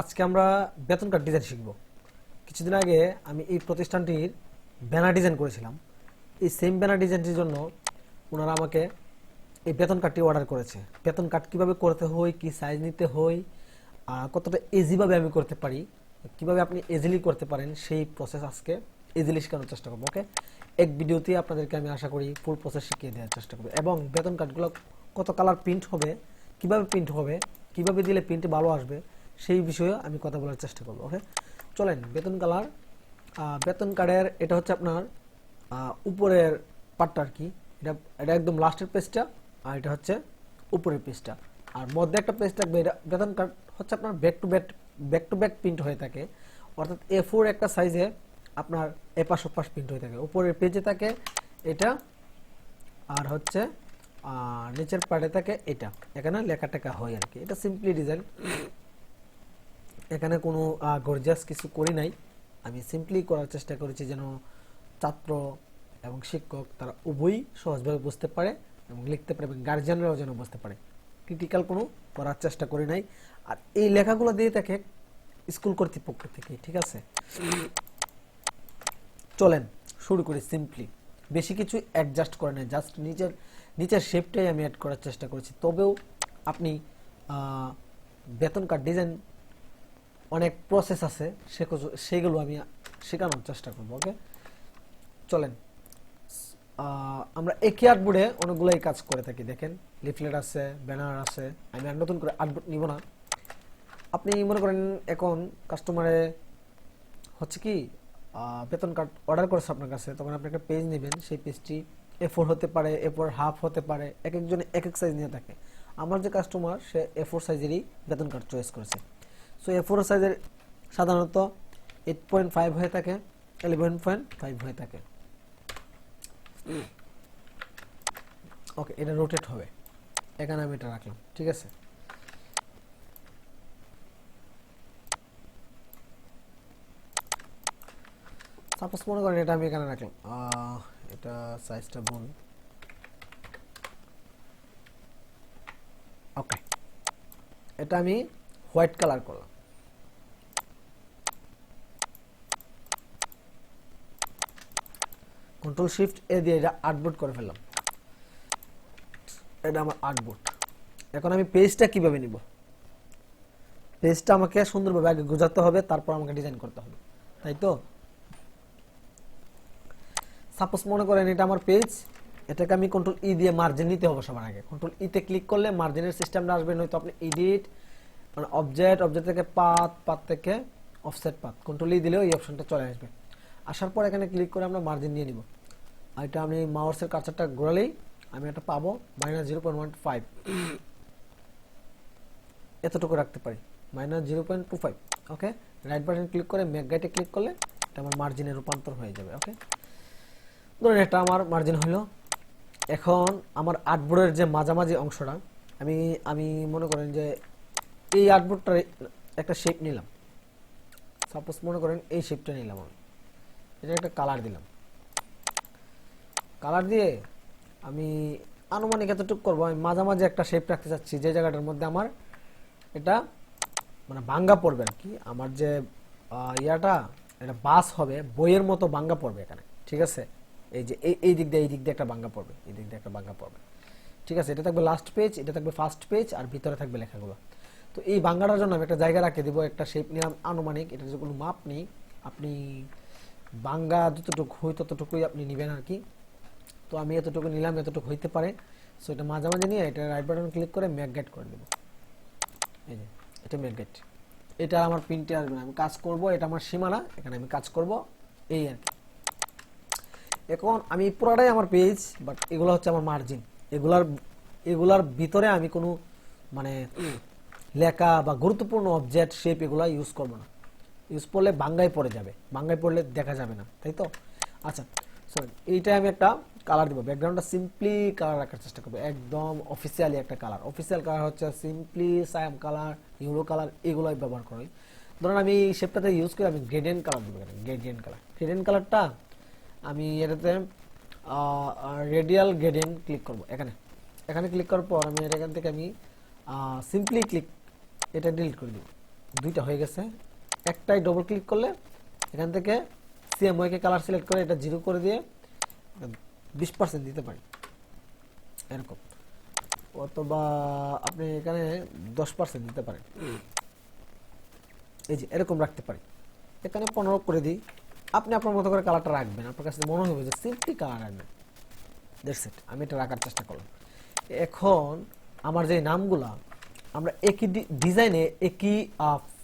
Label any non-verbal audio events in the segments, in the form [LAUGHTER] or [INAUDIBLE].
আজকে আমরা বেতন কার্ড ডিজাইন শিখব। কিছুদিন আগে আমি এই প্রতিষ্ঠানটির ব্যানার ডিজাইন করেছিলাম। এই সেম ব্যানার ডিজাইনটির জন্য ওনারা আমাকে এই বেতন কার্ডটি অর্ডার করেছে। বেতন কার্ড কীভাবে করতে হয়, কি সাইজ নিতে হয় কতটা ইজিভাবে আমি করতে পারি, কীভাবে আপনি ইজিলি করতে পারেন, সেই প্রসেস আজকে ইজিলি শেখানোর চেষ্টা করব ওকে এক ভিডিওতে আপনাদেরকে আমি আশা করি ফুল প্রসেস শিখিয়ে দেওয়ার চেষ্টা করব। এবং বেতন কার্ডগুলো কত কালার প্রিন্ট হবে, কীভাবে প্রিন্ট হবে, কীভাবে দিলে প্রিন্ট ভালো আসবে সেই বিষয়ে আমি কথা বলার চেষ্টা করব ওকে চলেন, বেতন কালার। বেতন কার্ডের এটা হচ্ছে আপনার উপরের পার্টটা আর কি। এটা এটা একদম লাস্টের পেজটা, আর এটা হচ্ছে উপরের পেজটা। আর মধ্যে একটা পেজ থাকবে, এটা বেতন কার্ড হচ্ছে আপনার back to back back to back print হয়ে থাকে। অর্থাৎ এ ফোর একটা সাইজে আপনার এপাশ ওপাশ প্রিন্ট হয়ে থাকে। উপরের পেজে থাকে এটা, আর হচ্ছে নিচের পার্টে থাকে এটা। এখানে লেখা টেখা হয় আর কি। এটা সিম্পলি ডিজাইন এখানে কোনো গর্জাস কিছু করি নাই। আমি সিম্পলি করার চেষ্টা করেছি যেন ছাত্র এবং শিক্ষক তারা উভয়ই সহজভাবে বুঝতে পারে এবং লিখতে পারে এবং গার্জিয়ানরাও যেন বুঝতে পারে। ক্রিটিক্যাল কোনো করার চেষ্টা করি নাই। আর এই লেখাগুলো দিয়ে থাকে স্কুল কর্তৃপক্ষ থেকে, ঠিক আছে? চলেন, শুরু করি সিম্পলি বেশি কিছু অ্যাডজাস্ট করে নেই জাস্ট নিচের নিচের শেপটাই আমি অ্যাড করার চেষ্টা করেছি। তবেও আপনি বেতন কার্ড ডিজাইন অনেক প্রসেস আছে সেগুলো- আমি শেখানোর চেষ্টা করব ওকে চলেন। আমরা একই আর্টবোর্ডে অনেকগুলোই কাজ করে থাকি, দেখেন। লিফলেট আছে ব্যানার আছে, আমি আর নতুন করে আর্টবোর্ড নিব না। আপনি মনে করেন এখন কাস্টমারে হচ্ছে কি বেতন কার্ড অর্ডার করেছে আপনার কাছে, তখন আপনি একটা পেজ নেবেন, সেই পেজটি এ ফোর হতে পারে এ ফোর হাফ হতে পারে, এক একজনে এক এক সাইজ নিয়ে থাকে। আমার যে কাস্টমার সে এ ফোর সাইজেরই বেতন কার্ড চয়েস করেছে। সো এ ফোর সাইজের সাধারণত এইট পয়েন্ট ফাইভ হয়ে থাকে ইলেভেন পয়েন্ট ফাইভ হয়ে থাকে। ওকে এটা রোটেট হবে। এখানে আমি এটা রাখলাম, ঠিক আছে? সাপোজ মনে করেন এটা আমি এখানে রাখলাম। এটা সাইজটা ভুল ওকে এটা আমি হোয়াইট কালার করলাম। কন্ট্রোল শিফট এ দিয়ে এটা আর্টবোর্ড করে ফেললাম। এটা আমার আর্টবোর্ড এখন আমি পেজটা কীভাবে নিব? পেজটা আমাকে সুন্দরভাবে আগে গোজাতে হবে, তারপর আমাকে ডিজাইন করতে হবে। তাই তো? সাপোজ মনে করেন এটা আমার পেজ এটাকে আমি কন্ট্রোল ই দিয়ে মার্জিন নিতে হবে সবার আগে। কন্ট্রোল ইতে ক্লিক করলে মার্জিনের সিস্টেমটা আসবে, নয়তো আপনি এডিট মানে অবজেক্ট অবজেক্ট থেকে পাত পাত থেকে অফসেট পাত কন্ট্রোল ই দিলেও এই অপশনটা চলে আসবে। আসার পর এখানে ক্লিক করে আমরা মার্জিন নিয়ে নিব। এটা আমি মাউসের কার্সারটা ঘোরালেই আমি এটা পাবো minus zero point one five এতটুকু রাখতে পারি। Minus zero point two five okay right button click করে ম্যাক গাইটে ক্লিক করলে এটা আমার মার্জিনে রূপান্তর হয়ে যাবে ওকে ধরুন এটা আমার মার্জিন হলো। এখন আমার আর্টবোর্ডের যে মাঝামাঝি অংশটা, আমি আমি মনে করেন যে এই আর্টবোর্ডটার একটা শেপ নিলাম। সাপোজ মনে করেন এই শেপটা নিলাম আমি। এটা একটা কালার দিলাম। কালার দিয়ে আমি আনুমানিক এতটুকু করব। আমি মাঝামাঝি একটা শেপ রাখতে চাচ্ছি, যে জায়গাটার মধ্যে আমার এটা মানে বাঙ্গা পড়বে আর কি। আমার যে ইয়াটা, এটা বাস হবে, বইয়ের মতো বাঙ্গা পড়বে এখানে, ঠিক আছে? এই যে, এই এই দিক দিয়ে, এই দিক দিয়ে একটা বাঙ্গা পড়বে, এই দিক দিয়ে একটা বাঙ্গা পড়বে, ঠিক আছে? এটা থাকবে লাস্ট পেজ এটা থাকবে ফার্স্ট পেজ আর ভিতরে থাকবে লেখাগুলো। তো এই বাঙ্গাটার জন্য আমি একটা জায়গা রাখে দিব, একটা শেপ নিলাম আনুমানিক এটা যে কোনো মাপ নেই, আপনি বাঙ্গা যতটুকু হয় ততটুকুই আপনি নেবেন আর কি। তো আমি এতটুকু নিলাম, এতটুকু হইতে পারে। সো এটা মাঝামাঝি নিয়ে এটা রাইট বাটন ক্লিক করে ম্যাক করে দেবো এই যে, এটা ম্যাক এটা আমার প্রিন্টে আসবে না, আমি কাজ করব, এটা আমার সীমানা, এখানে আমি কাজ করব, এই আর কি। এখন আমি পুরাটাই আমার পেজ বাট এগুলো হচ্ছে আমার মার্জিন এগুলার এগুলার ভিতরে আমি কোনো মানে লেখা বা গুরুত্বপূর্ণ অবজেক্ট শেপ এগুলো ইউজ করব না। ইউজ করলে বাঙ্গায় পড়ে যাবে, বাঙ্গায় পড়লে দেখা যাবে না, তাই তো? আচ্ছা সরি এইটা আমি একটা কালার দিব। ব্যাকগ্রাউন্ডটা সিম্পলি কালার রাখার চেষ্টা করব। একদম অফিসিয়ালি একটা কালার অফিসিয়াল কালার হচ্ছে simply cyan colour euro colour এগুলোই ব্যবহার করি। ধরুন আমি শেপটাতে ইউজ করি, আমি গ্রেডিয়েন্ট কালার দেবো গ্রেডিয়েন্ট কালার গ্রেডিয়েন্ট কালারটা আমি এটাতে রেডিয়াল গ্রেডিয়েন্ট ক্লিক করব এখানে। এখানে ক্লিক করার পর আমি এখান থেকে আমি সিম্পলি ক্লিক এটা ডিলিট করে দিব। দুইটা হয়ে গেছে। একটাই ডবল ক্লিক করলে এখান থেকে সিএমওয়াই কে কালার সিলেক্ট করে এটা জিরো করে দিয়ে বিশ পার্সেন্ট দিতে পারি। এরকম। অথবা আপনি এখানে দশ পার্সেন্ট দিতে পারেন। এই যে এরকম রাখতে পারি। এখানে পনেরো করে দিই। আপনি আপনার মতো করে কালারটা রাখবেন। আপনার কাছে মনে হবে যে সিম্পলি কালার রাখবেন। দ্যাটস আমি এটা রাখার চেষ্টা করলাম। এখন আমার যে নামগুলা, আমরা একই ডিজাইনে একই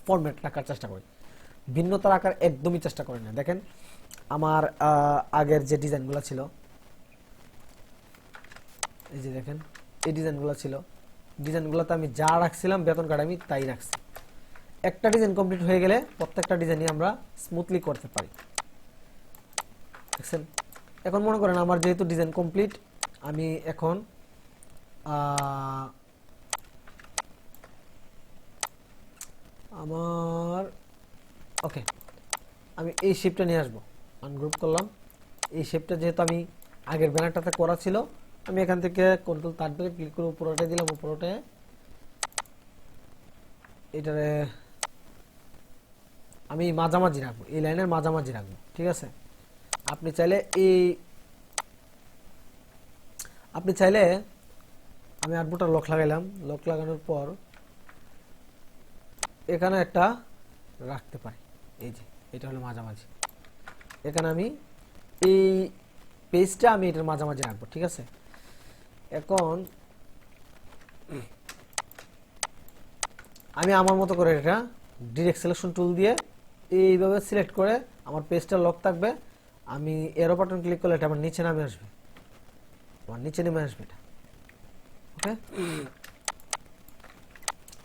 ফরম্যাট রাখার চেষ্টা করি। ভিন্নতা আকার একদমই চেষ্টা করি না। দেখেন, আমার আগের যে ডিজাইনগুলো ছিল, এই যে দেখেন, এই ডিজাইনগুলো ছিল। ডিজাইনগুলোতে আমি যা রাখছিলাম, বেতন কার্ড আমি তাই রাখছি। একটা ডিজাইন কমপ্লিট হয়ে গেলে প্রত্যেকটা ডিজাইনই আমরা স্মুথলি করতে পারি। দেখছেন? এখন মনে করেন আমার যেহেতু ডিজাইন কমপ্লিট, আমি এখন আমার ওকে আমি এই শেপটা নিয়ে আসব। আনগ্রুপ করলাম। এই শেপটা যেহেতু আমি আগের ব্যানারটাতে করা ছিল, আমি এখান থেকে কন্ট্রোল তার ধরে ক্লিক করে উপরোটায় দিলাম। উপরোটায় এটারে আমি মাঝামাঝি রাখব। এই লাইনের মাঝামাঝি রাখব, ঠিক আছে? আপনি চাইলে এই আপনি চাইলে আমি আটবোটা লক লাগাইলাম। লক লাগানোর পর এখানে একটা রাখতে পারি। এই যে, এটা হলো মাঝামাঝি। এখানে আমি এই পেজটা আমি এটার মাঝামাঝি রাখব, ঠিক আছে? এখন আমি আমার মতো করে এটা ডিরেক্ট সিলেকশন টুল দিয়ে এইভাবে সিলেক্ট করে আমার পেজটা লক থাকবে। আমি এরো বাটন ক্লিক করলে এটা আমার নিচে নামে আসবে। আমার নিচে নেমে আসবে এটা। ওকে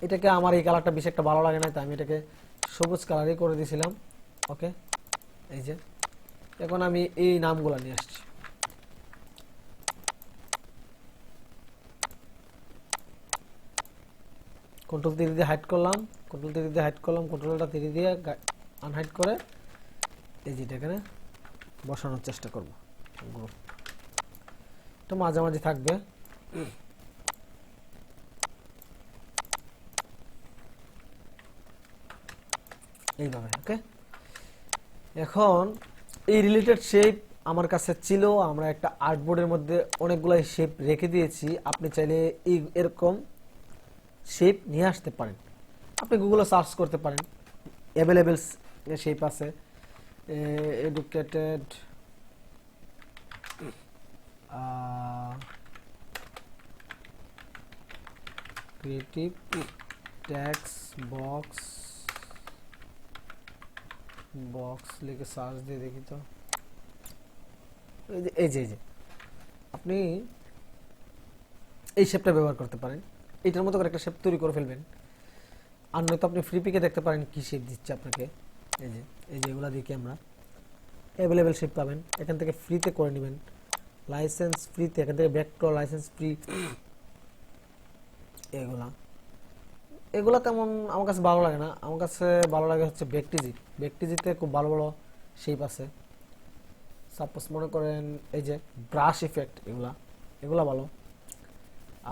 এটাকে আমার এই কালারটা বেশি একটা ভালো লাগে না, তাই আমি এটাকে সবুজ কালারই করে দিয়েছিলাম ওকে এই যে, এখন আমি এই নামগুলো নিয়ে আসছি। কন্ট্রোল তিরি দিয়ে হাইড করলাম কন্ট্রোল তিরি দিয়ে হাইড করলাম কন্ট্রোলটা তিরি দিয়ে আনহাইড করে এই যেটা এখানে বসানোর চেষ্টা করব গ্রুপ এটা মাঝামাঝি থাকবে। এইভাবে ওকে এখন এই রিলেটেড শেপ আমার কাছে ছিল, আমরা একটা আর্টবোর্ডের মধ্যে অনেকগুলো শেপ রেখে দিয়েছি। আপনি চাইলে এই এরকম শেপ নিয়ে আসতে পারেন। আপনি গুগলে সার্চ করতে পারেন। অ্যাভেলেবেল শেপ আছে। Educated creative text box box লিখে সার্চ দিয়ে দেখি তো। এই যে এই যে আপনি এই শেপটা ব্যবহার করতে পারেন। এটার মতো করে একটা শেপ তৈরি করে ফেলবেন। আর নয়তো আপনি ফ্রি পিকে দেখতে পারেন কী শেপ দিচ্ছে আপনাকে। এই যে এই যে এগুলা দিয়ে আমরা। অ্যাভেলেবেল শেপ পাবেন। এখান থেকে ফ্রিতে করে নেবেন। লাইসেন্স ফ্রিতে এখান থেকে ব্যাক টু লাইসেন্স ফ্রি এগুলা। এগুলা তেমন আমার কাছে ভালো লাগে না। আমার কাছে ভালো লাগে হচ্ছে ব্যাকটিজি ব্যাকটিজিতে খুব ভালো ভালো শেপ আছে। সাপোজ মনে করেন এই যে ব্রাশ ইফেক্ট এগুলা এগুলা ভালো।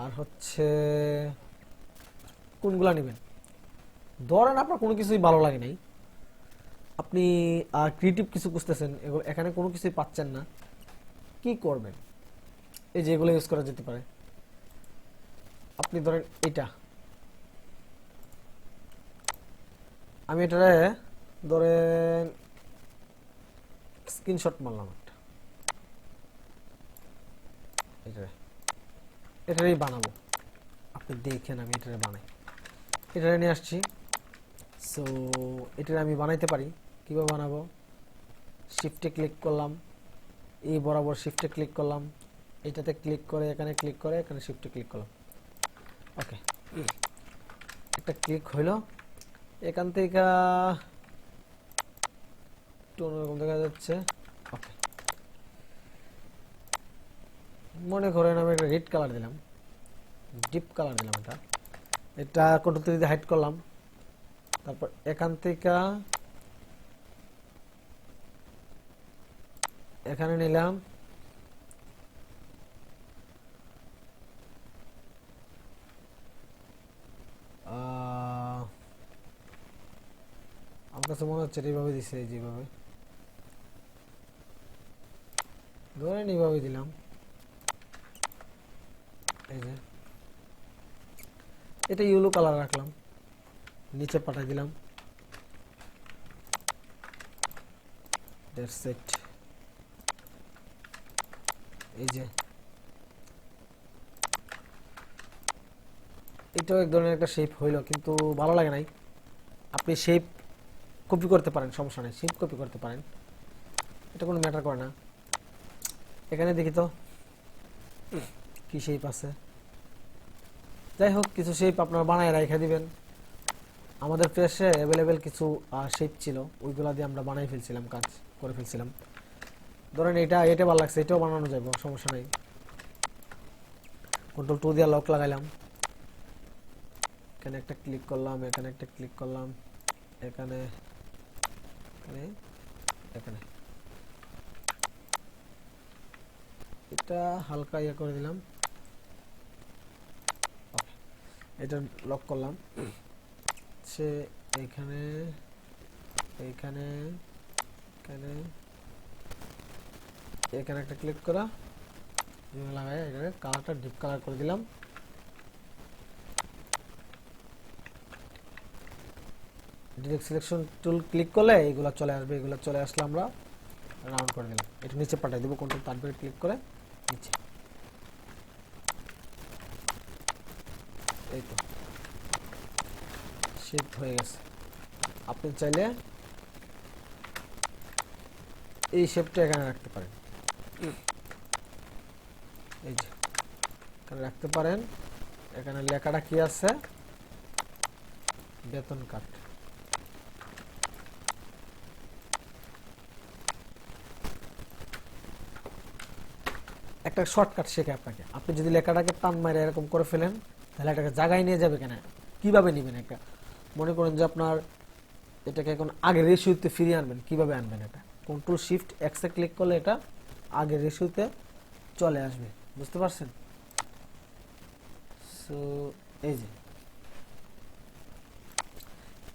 আর হচ্ছে কোনগুলা নেবেন? ধরেন আপনার কোনো কিছুই ভালো লাগে নাই। আপনি ক্রিয়েটিভ কিছু খুঁজতেছেন, এগুলো, এখানে কোনো কিছুই পাচ্ছেন না। কি করবেন? এই যে এগুলো ইউজ করা যেতে পারে। আপনি ধরেন এটা আমি এটারে ধরেন স্ক্রিনশট মারলাম একটা। এটারই বানাবো। আপনি দেখেন আমি এটারে বানাই। এটারে নিয়ে আসছি। সো এটারে আমি বানাইতে পারি। কীভাবে বানাবো? শিফটে ক্লিক করলাম। এই বরাবর শিফটে ক্লিক করলাম। এটাতে ক্লিক করে, এখানে ক্লিক করে, এখানে শিফটে ক্লিক করলাম। ওকে একটা ক্লিক হইল। এখান থেকে অন্যরকম দেখা যাচ্ছে। ওকে মনে করেন আমি একটা রেড কালার দিলাম। ডিপ কালার দিলাম এটা। এটা কন্ট্রোল দিয়ে হাইড করলাম। তারপর এখান থেকে এখানে নিলাম। আমার কাছে মনে হচ্ছে এইভাবে দিছে যেভাবে। ধরেন এইভাবে দিলাম। এই যে। এটা ইয়েলো কালার রাখলাম। নিচে পাঠাই দিলাম। দ্যাটস ইট এই যে। এটাও এক ধরনের একটা শেপ হইল, কিন্তু ভালো লাগে নাই। আপনি শেপ কপি করতে পারেন, সমস্যা নেই শেপ কপি করতে পারেন। এটা কোনো ম্যাটার করে না। এখানে দেখি তো, কি শেপ আছে। যাই হোক, কিছু শেপ আপনারা বানায় রেখে দিবেন। আমাদের প্রেসে অ্যাভেলেবেল কিছু শেপ ছিল, ওইগুলা দিয়ে আমরা বানাই ফেলছিলাম, কাজ করে ফেলছিলাম। ধরেন এটা এটা ভালো লাগছে, এটাও বানানো যাবে, সমস্যা নেই। কন্ট্রোল টু দিয়ে লক লাগাইলাম। এখানে একটা ক্লিক করলাম, এখানে একটা ক্লিক করলাম, এখানে এখানে এখানে। এটা হালকা ইয়ে করে দিলাম। এটা লক করলাম। সে এখানে এইখানে এখানে এখানে একটা ক্লিক করা। লাগাই, এখানে কালারটা ডিপ কালার করে দিলাম। ডিরেক্ট সিলেকশন টুল ক্লিক করলে এগুলো চলে আসবে, এগুলো চলে আসলে আমরা রাউন্ড করে দিলাম। একটু নিচে পাঠিয়ে দেবো কন্ট্রোল তারপরে ক্লিক করে নিচে। এই তো। শেপ হয়ে গেছে। আপনি চাইলে এই শেপটা এখানে রাখতে পারেন। এই যে, এখানে রাখতে পারেন। এখানে লেখাটা কি আছে? বেতন কাট একটা শর্টকাট শেখে আপনাকে। আপনি যদি লেখাটাকে টান মারে এরকম করে ফেলেন, তাহলে এটাকে জায়গায় নিয়ে যাবে কেন? কীভাবে নেবেন একটা মনে করেন যে আপনার এটাকে এখন আগে রেশিওতে ফিরিয়ে আনবেন, কীভাবে আনবেন এটা? কন্ট্রোল শিফট এক্সে ক্লিক করলে এটা আগে রেশিওতে চলে আসবে। বুঝতে পারছেন? সো এই যে।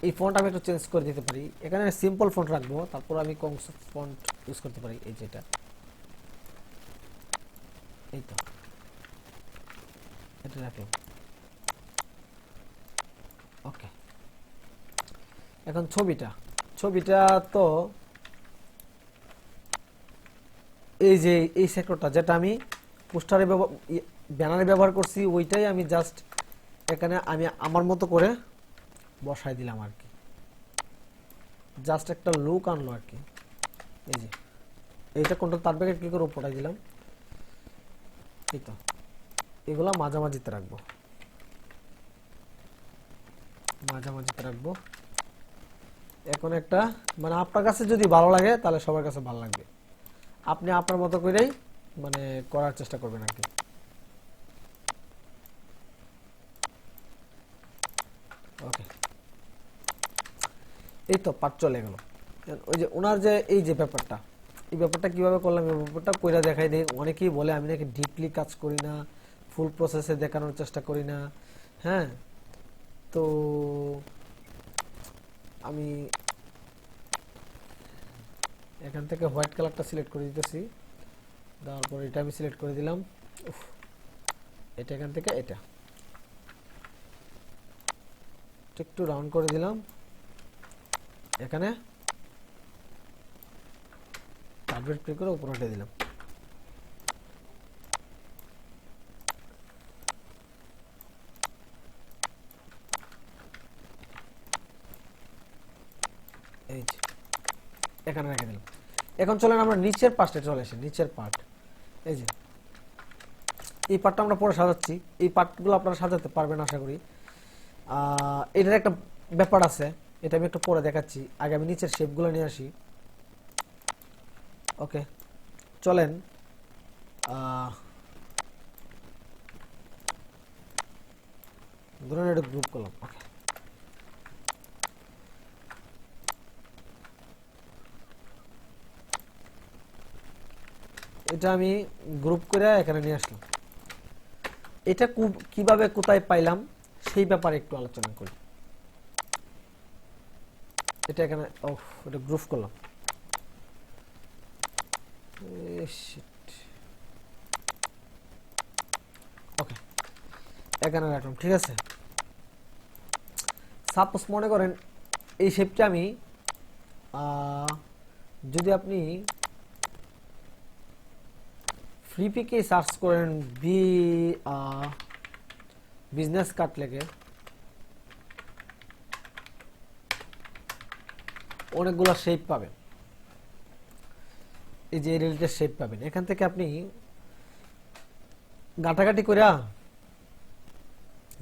এই ফন্ট আমি একটু চেঞ্জ করে দিতে পারি। এখানে সিম্পল ফন্ট রাখব, তারপর আমি কংস ফন্ট ইউজ করতে পারি, এই যেটা এই তো। এটা রাখলাম ওকে। এখন ছবিটা। ছবিটা তো এই যে এই সেক্টরটা যেটা আমি পোস্টারে ব্যানারে ব্যবহার করছি, ওইটাই আমি জাস্ট এখানে আমি আমার মতো করে বসাই দিলাম আর কি। জাস্ট একটা লুক আনলো আর কি। এই যে। এইটা কন্ট্রোল তার ব্যাগে ক্লিক করে উপরাই দিলাম। এই তো। এগুলা মাঝামাঝিতে রাখব। মাঝামাঝিতে রাখব। এখন একটা মানে আপনার কাছে যদি ভালো লাগে, তাহলে সবার কাছে ভালো লাগবে। আপনি আপনার মতো করেই মানে করার চেষ্টা করবেন আর কি। ওকে এই তো পাট চলে গেল। ওই যে, ওনার যে, এই যে ব্যাপারটা। এই ব্যাপারটা কীভাবে করলাম, এই ব্যাপারটা কইরা দেখাই দিই। অনেকেই বলে, আমি নাকি ডিপলি কাজ করি না ফুল প্রসেসে দেখানোর চেষ্টা করি না। হ্যাঁ? তো আমি এখান থেকে হোয়াইট কালারটা সিলেক্ট করে দিতেছি। তারপর এটা আমি সিলেক্ট করে দিলাম। এটা এখান থেকে এটা। একটু রাউন্ড করে দিলাম। এখানে আপডেট ক্লিক করে উপরে উঠে দিলাম। এখানে রেখে দিলাম। এখন চলেন আমরা নিচের পার্টে চলে আসি, নিচের পার্ট। এই যে, এই পার্টটা আমরা পরে সাজাচ্ছি। এই পার্টগুলো আপনারা সাজাতে পারবেন, আশা করি। এটার একটা ব্যাপার আছে, এটা আমি একটু পরে দেখাচ্ছি। আগে আমি নিচের শেপগুলো নিয়ে আসি। ওকে চলেন। ধরুন এটা গ্রুপ করলাম। ওকে এটা আমি গ্রুপ করে এখানে নিয়ে আসলাম। এটা কীভাবে কোথায় পাইলাম সেই ব্যাপারে একটু আলোচনা করি। এটা এখানে ও এটা গ্রুপ করলাম। ওকে এখানে রাখলাম ঠিক আছে? সাপোজ মনে করেন এই শেপটা আমি যদি আপনি ফ্রি পিকে সার্চ করেন বি বিজনেস কার্ড লেগে, অনেকগুলো শেপ পাবেন। এই যে রিলেটেড শেপ পাবেন। এখান থেকে আপনি গাটাগাটি করে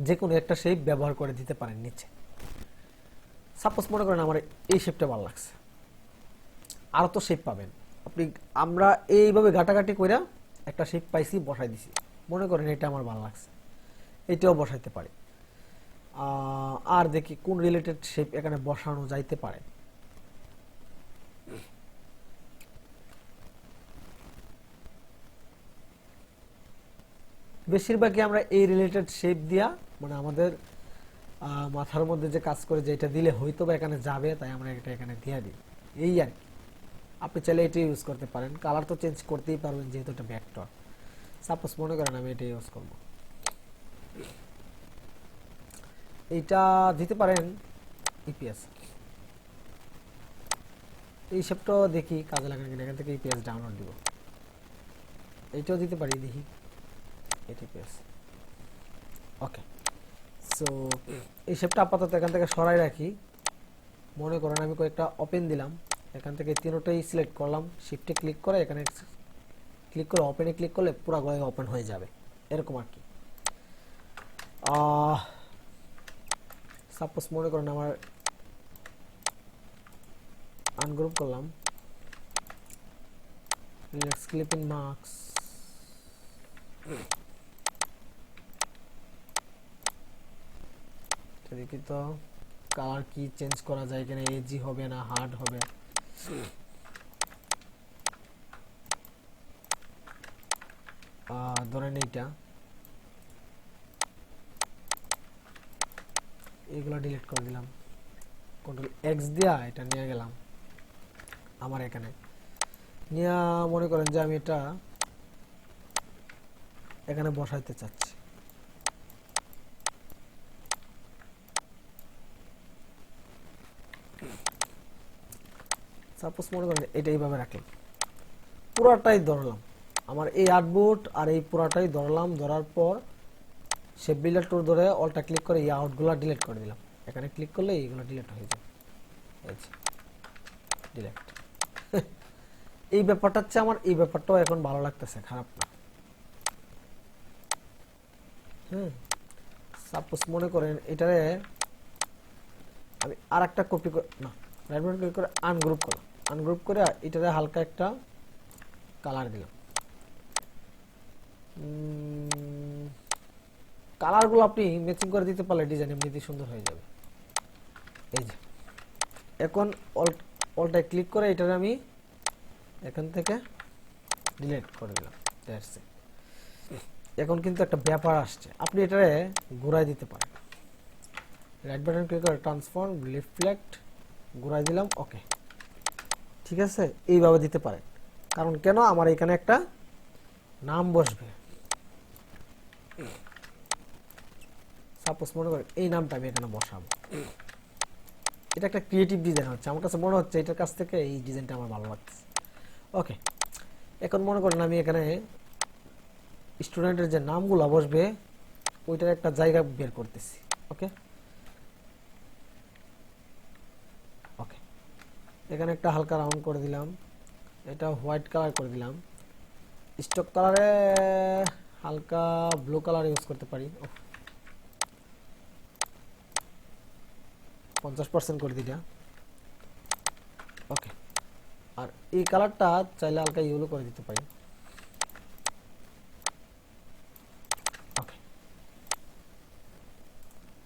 যে কোনো একটা শেপ ব্যবহার করে দিতে পারেন নিচে। সাপোজ মনে করেন আমার এই শেপটা ভালো লাগছে। আরও তো শেপ পাবেন। আপনি, আমরা এইভাবে ঘাটাঘাটি করে একটা শেপ পাইছি, বসাই দিছি। মনে করেন এটা আমার ভালো লাগছে। এটাও বসাইতে পারি। আর দেখি কোন রিলেটেড শেপ এখানে বসানো যাইতে পারে। বেশিরভাগই আমরা এই রিলেটেড শেপ দিয়া মানে আমাদের মাথার মধ্যে যে কাজ করে যে এটা দিলে হয়তো বা এখানে যাবে, তাই আমরা এটা এখানে দিয়ে দিই। এই আর কি। আপনি চাইলে এটা ইউজ করতে পারেন। কালার তো চেঞ্জ করতেই পারবেন, যেহেতু এটা ভেক্টর সাপোজ মনে করেন আমি এটা ইউজ করব। এইটা দিতে পারেন ইপিএস এই সবটা দেখি, কাজে লাগান কিনা এখান থেকে ইপিএস ডাউনলোড দিব। এইটাও দিতে পারি, দেখি। এটিপিএস ওকে সো এই শেপটা আপাতত এখান থেকে সরাই রাখি। মনে করেন আমি কয়েকটা ওপেন দিলাম। এখান থেকে তিনোটাই সিলেক্ট করলাম। শিফটে ক্লিক করে এখানে ক্লিক করে ওপেনে ক্লিক করলে পুরো গয়ে ওপেন হয়ে যাবে। এরকম আর কি। সাপোজ মনে করেন আমার আনগ্রুপ করলাম। রিল্যাক্স ক্লিপিং মার্কস দেখি তো কালার কি চেঞ্জ করা যায় কিনা এজি হবে না হার্ড হবে? ধরেন এইটা। এগুলো ডিলিট করে দিলাম। কন্ট্রোল এক্স দিয়া এটা নিয়ে গেলাম, আমার এখানে। নিয়ে মনে করেন যে আমি এটা এখানে বসাইতে চাচ্ছি। সাপোজ মনে করেন এটা এইভাবে রাখলাম। পুরাটাই ধরলাম। আমার এই আউটপুট আর এই পুরাটাই ধরলাম, ধরার পর সে বিল্ডার টুর ধরে অলটা ক্লিক করে এই আউটগুলো ডিলিট করে দিলাম। এখানে ক্লিক করলে এইগুলো ডিলিট হয়ে যাবে ডিলেট [LAUGHS] এই ব্যাপারটা হচ্ছে আমার, এই ব্যাপারটাও এখন ভালো লাগতেছে, খারাপ না। হুম সাপোজ মনে করেন এটারে আমি আর একটা কপি না। রাইট বাটন ক্লিক করে আনগ্রুপ করলাম আনগ্রুপ করে এটাতে হালকা একটা কালার দিলাম। কালারগুলো আপনি ম্যাচিং করে দিতে পারলে ডিজাইন এমনিতেই সুন্দর হয়ে যাবে। এই যে। এখন অল অলটায় ক্লিক করে এটারে আমি এখান থেকে ডিলিট করে দিলাম. এখন কিন্তু একটা ব্যাপার আসছে। আপনি এটারে ঘুরাই দিতে পারেন। রাইট বাটন ক্লিক করে ট্রান্সফর্ম রিফ্লেক্ট ঘুরাই দিলাম ওকে ঠিক আছে? এইভাবে দিতে পারেন। কারণ কেন? আমার এখানে একটা নাম বসবে। সাপোজ মনে করেন, এই নামটা আমি এখানে বসাবো। এটা একটা ক্রিয়েটিভ ডিজাইন হচ্ছে। আমার কাছে মনে হচ্ছে এটার কাছ থেকে এই ডিজাইনটা আমার ভালো লাগছে ওকে এখন মনে করেন আমি এখানে স্টুডেন্টের যে নামগুলো বসবে, ওইটার একটা জায়গা বের করতেছি। ওকে ওকে এখানে একটা হালকা রাউন্ড করে দিলাম। এটা হোয়াইট কালার করে দিলাম। স্টক কালারে হালকা ব্লু কালার ইউজ করতে পারি। পঞ্চাশ পার্সেন্ট করে দিটা ওকে। আর এই কালারটা চাইলে হালকা ইউলো করে দিতে পারি।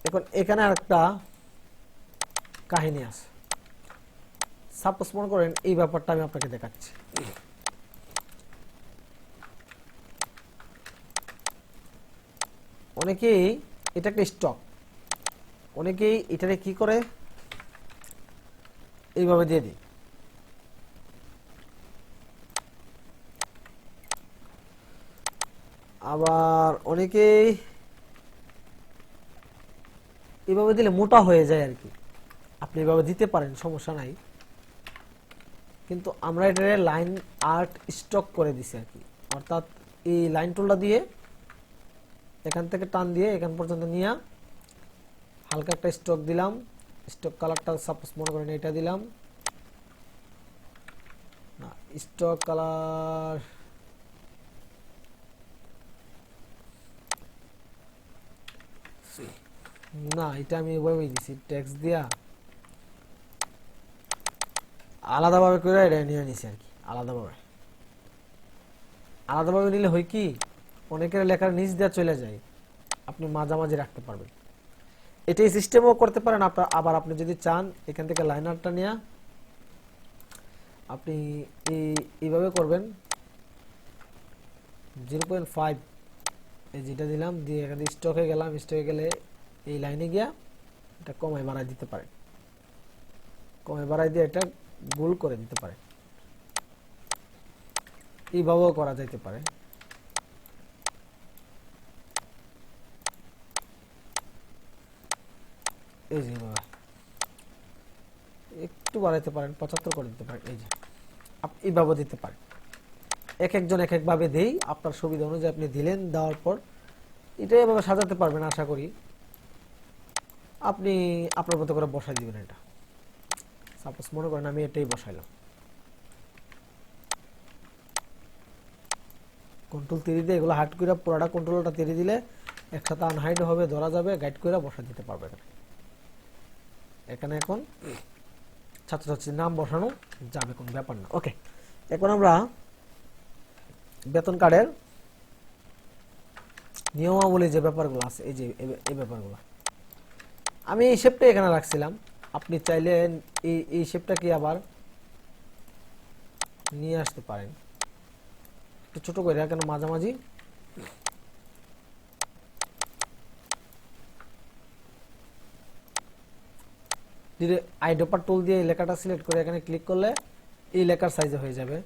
এখন এখানে আরেকটা কাহিনী আছে। সাপোজ মনে করেন এই ব্যাপারটা আমি আপনাকে দেখাচ্ছি। অনেকেই এটা একটা স্টক। অনেকেই এটারে কি করে? এইভাবে দিয়ে দিই আবার অনেকেই এভাবে দিলে মোটা হয়ে যায় আর কি। আপনি এভাবে দিতে পারেন, সমস্যা নাই। কিন্তু আমরা এটা লাইন আর্ট স্টক করে দিছি আর কি। অর্থাৎ এই লাইন টুলটা দিয়ে এখান থেকে টান দিয়ে এখান পর্যন্ত নিয়ে হালকা একটা স্টক দিলাম। স্টক কালারটা সাপোজ মনে করেন এটা দিলাম। না স্টক কালার না, এটা আমি এভাবেই দিছি। ট্যাক্স দিয়া আলাদাভাবে করে এটা নিয়ে নিছি আর কি, আলাদাভাবে। আলাদাভাবে নিলে হয় কি, অনেকের লেখার নিচ দেওয়া চলে যায়, আপনি মাঝামাঝি রাখতে পারবেন। এটাই সিস্টেমও করতে পারেন, আপনার আবার আপনি যদি চান, এখান থেকে লাইনারটা নিয়ে, আপনি এই, এইভাবে করবেন। জিরো পয়েন্ট ফাইভ এই যেটা দিলাম, দিয়ে এখানে স্টকে গেলাম স্টকে গেলে এই লাইনে গিয়া এটা কমায় বাড়ায় দিতে পারেন। কমায় বাড়ায় দিয়ে এটা গোল করে দিতে পারে। এইভাবেও করা যাইতে পারে। এই যে। একটু বাড়াইতে পারেন, পঁচাত্তর করে দিতে পারেন, এই যে। এইভাবে দিতে পারেন। এক একজন এক এক ভাবে দেই, আপনার সুবিধা অনুযায়ী আপনি দিলেন, দেওয়ার পর এটা এভাবে সাজাতে পারবেন, আশা করি। আপনি আপনার মতো করে বসাই দিবেন এটা। সাপোজ মনে করেন আমি এটাই বসাইলাম। কন্ট্রোল তিরি দিয়ে এগুলো হাইড করে পুরাটা কন্ট্রোলটা তিরি দিলে একসাথে আনহাইড হবে, ধরা যাবে গাইড করে বসা দিতে পারবে এখানে। এখানে এখন ছাত্রছাত্রীর নাম বসানো যাবে কোনো ব্যাপার না। ওকে এখন আমরা বেতন কার্ডের নিয়মাবলী যে ব্যাপারগুলো আছে, এই যে, এই- এই ব্যাপারগুলো। আমি এই শেপটা এখানে রাখছিলাম। আপনি চাইলে এই এই শেপটা কি আবার নিয়ে আসতে পারেন। একটু ছোট করে কেন মাঝামাঝি? আইডোপার টুল দিয়ে লেখাটা সিলেক্ট করে এখানে ক্লিক করলে এই লেখার সাইজে হয়ে যাবে।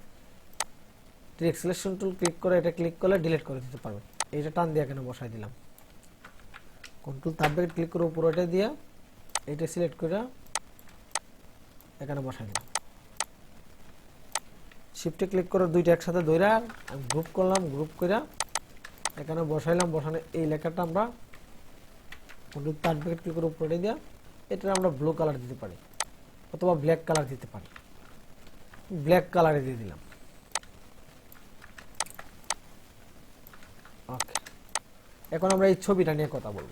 ট্রিক সিলেকশন টুল ক্লিক করে এটা ক্লিক করলে ডিলিট করে দিতে পারবেন। এইটা টান দিয়ে এখানে বসাই দিলাম। কন্ট্রোল তারপরে ক্লিক করে উপরে এটা দিয়ে এটা সিলেক্ট করে এখানে বসাই দিলাম। শিফটে ক্লিক করে দুইটা একসাথে ধরে আমি গ্রুপ করলাম গ্রুপ করে এখানে বসাইলাম, বসানো এই লেখাটা আমরা তারপরে ক্লিক করে উপরে দিয়ে এটা আমরা ব্লু কালার দিতে পারি অথবা ব্ল্যাক কালার দিতে পারি। ব্ল্যাক কালারে দিয়ে দিলাম। ওকে এখন আমরা এই ছবিটা নিয়ে কথা বলব।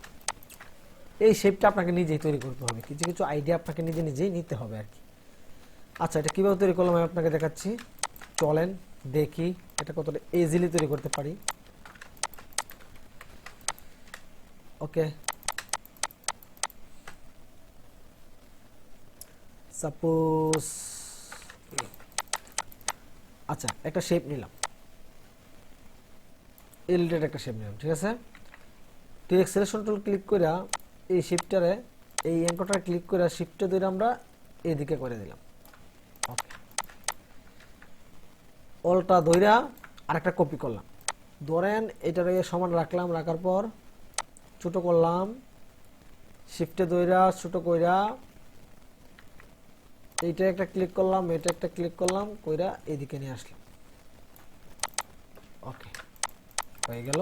এই শেপটা আপনাকে নিজেই তৈরি করতে হবে। কিছু কিছু আইডিয়া আপনাকে নিজে নিজেই নিতে হবে আর কি। আচ্ছা এটা কীভাবে তৈরি করলাম আমি আপনাকে দেখাচ্ছি। চলেন দেখি এটা কতটা ইজিলি তৈরি করতে পারি। ওকে। সাপোজ আচ্ছা একটা শেপ নিলাম। এলিটেড একটা শেপ নিলাম, ঠিক আছে? ডিরেক্ট সিলেকশন টুল ক্লিক করে এই শিফটারে এই অ্যাঙ্করটা ক্লিক করে শিফটে ধরে আমরা এদিকে করে দিলাম। ওকে অলটা ধইরা আরেকটা কপি করলাম। ধরেন এটার সমান রাখলাম, রাখার পর ছোট করলাম শিফটে ধইরা ছোট কইরা এইটা একটা ক্লিক করলাম এটা একটা ক্লিক করলাম, কইরা এদিকে নিয়ে আসলাম। ওকে হয়ে গেল।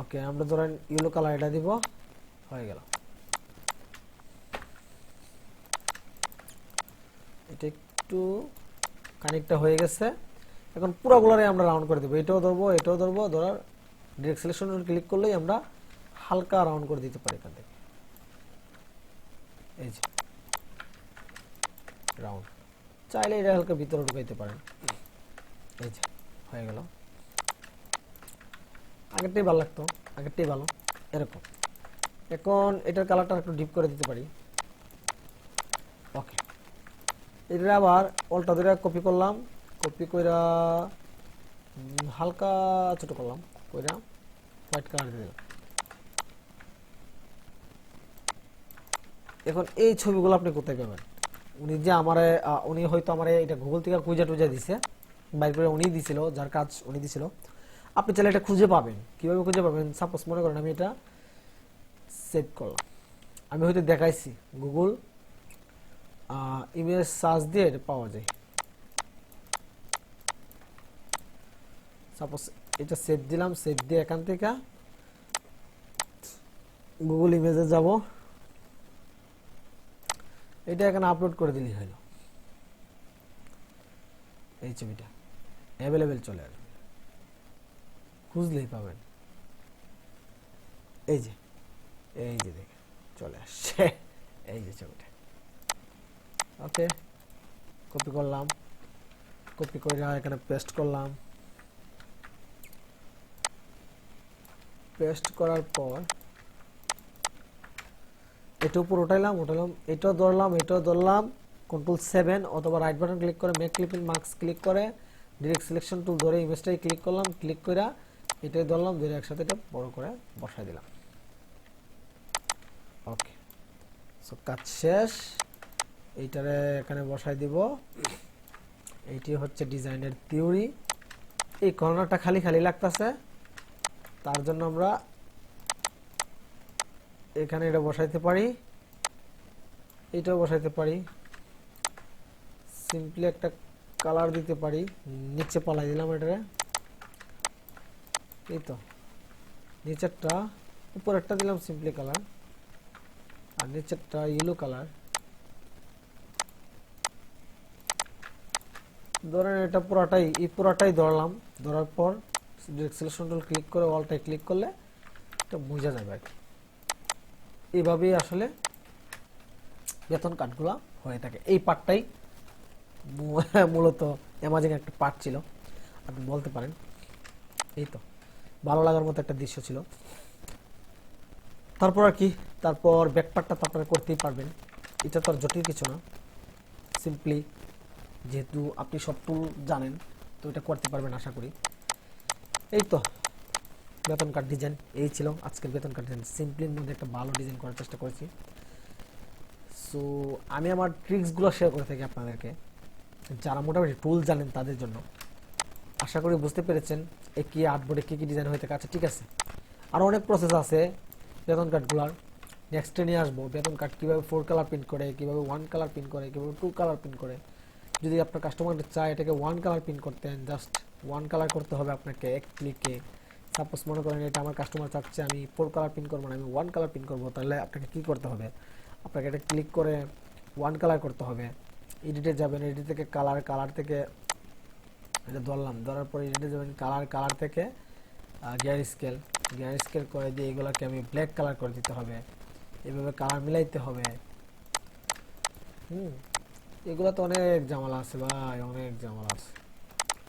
ওকে আমরা ধরেন ইয়েলো কালার এটা দিব। হয়ে গেল। এটা একটু কানেক্টটা হয়ে গেছে। এখন পুরোগুলোরে আমরা রাউন্ড করে দেবো। এটাও ধরবো এটাও ধরবো। ধরার ডিরেক্ট সিলেকশন ক্লিক করলেই আমরা হালকা রাউন্ড করে দিতে পারি এখান থেকে। এই যে। রাউন্ড চাইলে এটা হালকা ভিতরে ঢুকাইতে পারেন। এই যে, হয়ে গেল। আগেরটাই ভালো লাগতো, আগেরটাই ভালো, এরকম। এখন এটার কালারটা একটু ডিপ করে দিতে পারি। ওকে এটা আবার অল্টা ধরে কপি করলাম কপি কইরা হালকা ছোট করলাম, কইরা হোয়াইট কালার দিয়ে দিলাম। এখন এই ছবিগুলো আপনি কোথায় পাবেন? উনি যে আমারে উনি হয়তো আমারে এটা গুগল থেকে খুঁজে টুজে দিছে, বাইর করে উনি দিছিল, যার কাজ উনি দিছিল। আপনি চাইলে এটা খুঁজে পাবেন। কীভাবে খুঁজে পাবেন? সাপোজ মনে করেন আমি এটা সেভ করলাম। আমি হয়তো দেখাইছি গুগল ইমেজ সার্চ দিয়ে এটা পাওয়া যায়। সাপোজ এটা সেভ দিলাম সেভ দিয়ে এখান থেকে গুগল ইমেজে যাব। এটা এখানে আপলোড করে দিলেই হলো। এই ছবিটা অ্যাভেলেবেল চলে আসবে। খুঁজলেই পাবেন। এই যে এই যে দেখে চলে আসছে। এই যে ছবিটা। ওকে, কপি করলাম। কপি করে এখানে পেস্ট করলাম। পেস্ট করার পর এটা উপর উঠাইলাম উঠাইলাম এটাও ধরলাম এটাও ধরলাম কন্ট্রোল সেভেন অথবা রাইট বাটন ক্লিক করে মেক ক্লিপিং মার্কস ক্লিক করে ডিরেক্ট সিলেকশন টুল ধরে ইমেজটাই ক্লিক করলাম ক্লিক করে এটাই ধরলাম, ধরে একসাথে এটা বড় করে বসাই দিলাম। ওকে সো কাজ শেষ। এইটারে এখানে বসাই দিব। এইটি হচ্ছে ডিজাইনের থিওরি এই কর্নারটা খালি খালি লাগতেছে। তার জন্য আমরা এখানে এটা বসাইতে পারি। এটাও বসাইতে পারি। সিম্পলি একটা কালার দিতে পারি। নিচে পালাই দিলাম এটারে। এই তো। নিচেরটা, উপরেরটা দিলাম সিম্পলি কালার আর নিচেরটা ইয়েলো কালার ধরেন এটা পুরাটাই, এই পুরাটাই ধরলাম। ধরার পর সিলেকশন টুল ক্লিক করে অলটাই ক্লিক করলে এটা বোঝা যাবে আর কি। এইভাবেই আসলে বেতন কার্ডগুলো হয়ে থাকে। এই পার্টটাই মূলত অ্যামাজিং একটা পার্ট ছিল। আপনি বলতে পারেন। এই তো। ভালো লাগার মতো একটা দৃশ্য ছিল। তারপর আর কি, তারপর ব্যাকপার্টটা তো আপনারা করতেই পারবেন। এটা তো আর জটিল কিছু না। সিম্পলি যেহেতু আপনি সব টুল জানেন, তো এটা করতে পারবেন আশা করি। এই তো, বেতন কার্ড ডিজাইন এই ছিল আজকের বেতন কার্ড ডিজাইন সিম্পলির মধ্যে একটা ভালো ডিজাইন করার চেষ্টা করেছি। সো আমি আমার ট্রিক্সগুলো শেয়ার করে থাকি আপনাদেরকে। যারা মোটামুটি টুল জানেন তাদের জন্য। আশা করি বুঝতে পেরেছেন। কি আর্টবোর্ডে কী কী ডিজাইন হয়ে থাকে? আচ্ছা ঠিক আছে। আরও অনেক প্রসেস আছে বেতন কার্ডগুলোর নেক্সটে নিয়ে আসব। বেতন কার্ড কীভাবে ফোর কালার প্রিন্ট করে, কীভাবে ওয়ান কালার প্রিন্ট করে, কীভাবে টু কালার প্রিন্ট করে। যদি আপনার কাস্টমার চায়, এটাকে ওয়ান কালার প্রিন্ট করতেন জাস্ট ওয়ান কালার করতে হবে আপনাকে এক ক্লিকে সাপোজ মনে করেন এটা আমার কাস্টমার চাচ্ছে, আমি ফোর কালার প্রিন্ট করব না, আমি ওয়ান কালার প্রিন্ট করব, তাহলে আপনাকে কী করতে হবে? আপনাকে এটা ক্লিক করে ওয়ান কালার করতে হবে। এডিটে যাবেন এডিট থেকে কালার কালার থেকে এটা ধরলাম, ধরার পরে এডিটে যাবেন কালার কালার থেকে গিয়ার স্কেল গিয়ার স্কেল করে দিয়ে এগুলোকে আমি ব্ল্যাক কালার করে দিতে হবে। এভাবে কালার মিলাইতে হবে। হুম, এগুলো তো অনেক জামালা আছে ভাই, অনেক জামালা আছে।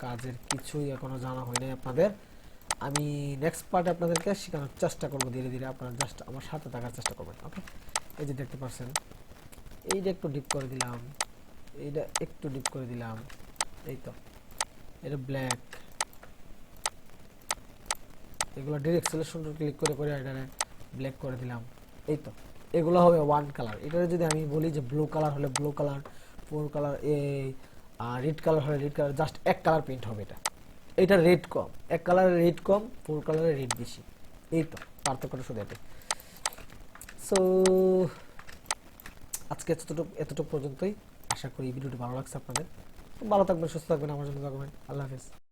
কাজের কিছুই এখনও জানা হয়নি আপনাদের। আমি নেক্সট পার্টে আপনাদেরকে শেখানোর চেষ্টা করব ধীরে ধীরে, আপনারা জাস্ট আমার সাথে থাকার চেষ্টা করবেন ওকে এই যে দেখতে পাচ্ছেন, এইটা একটু ডিপ করে দিলাম, এইটা একটু ডিপ করে দিলাম, এই তো। এটা ব্ল্যাক এগুলো ডিরেক্ট সিলেকশন ক্লিক করে করে ব্ল্যাক করে দিলাম। এই তো এগুলো হবে ওয়ান কালার যদি আমি বলি যে ব্লু কালার হলে ব্লু কালার ফোর কালার এই রেড কালার হলে রেড কালার জাস্ট এক কালার প্রিন্ট হবে এটা। এটা রেড কম। এক কালারের রেড কম ফোর কালারের রেড বেশি। এই তো পার্থক্যটা শুধু এটাই। সো আজকে এতটুকু এতটুকু পর্যন্তই। আশা করি ভিডিওটি ভালো লাগছে আপনাদের। ভালো থাকবেন সুস্থ থাকবেন আমার জন্য আল্লাহ হাফেজ।